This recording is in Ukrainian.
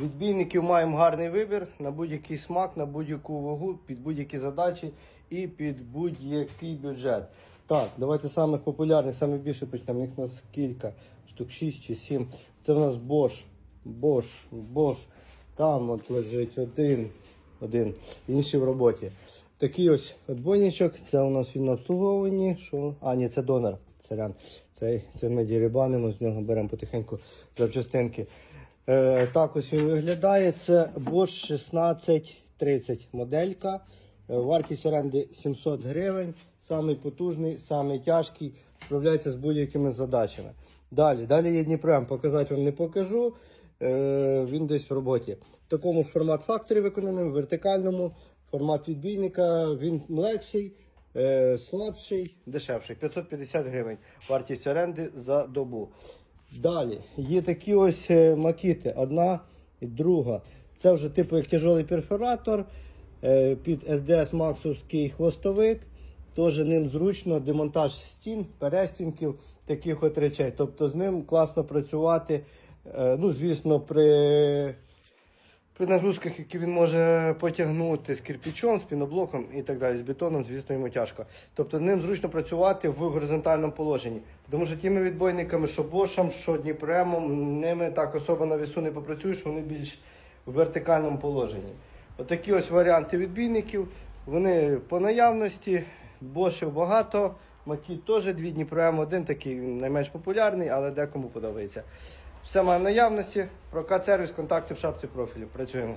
Відбійників маємо гарний вибір на будь-який смак, на будь-яку вагу, під будь-які задачі і під будь-який бюджет. Так, давайте самих популярних, саме більше почнемо. Їх у нас кілька, штук 6 чи 7. Це в нас Bosch, Bosch, Bosch. Там от лежить один, один, інший в роботі. Такий ось отбойничок, це у нас він на обслуговуванні. Що? А, ні, це донор. Це, це ми дірібанимо, з нього беремо потихеньку запчастинки. Е, так ось він виглядає. Це Bosch 1630 моделька. Е, Вартість оренди 700 гривень. Самий потужний, самий тяжкий, справляється з будь-якими задачами. Далі, далі є Дніпрем, показати вам не покажу. Е, він десь в роботі. В такому ж формат факторі виконаному, вертикальному, формат відбійника, він легший, слабший, дешевший. 550 гривень. Вартість оренди за добу. Далі є такі ось е, макіти, одна і друга. Це вже типу як тяжелий перфоратор е, під SDS Максовський хвостовик. Теж ним зручно демонтаж стін, перестінків, таких от речей. Тобто з ним класно працювати. е, Ну, звісно, при, при нагрузках, які він може потягнути з кирпичом, з піноблоком і так далі. З бетоном, звісно, йому тяжко. Тобто ним зручно працювати в горизонтальному положенні. Тому що тими відбойниками, що Бошем, що Дніпремом, ними так особо на весу не попрацюєш, вони більш в вертикальному положенні. Отакі ось варіанти відбійників. Вони по наявності, бошів багато, Макіт теж дві Дніпрем, один такий найменш популярний, але декому подобається. Все має в наявності. Прокат сервіс, контакти в шапці профілю. Працюємо.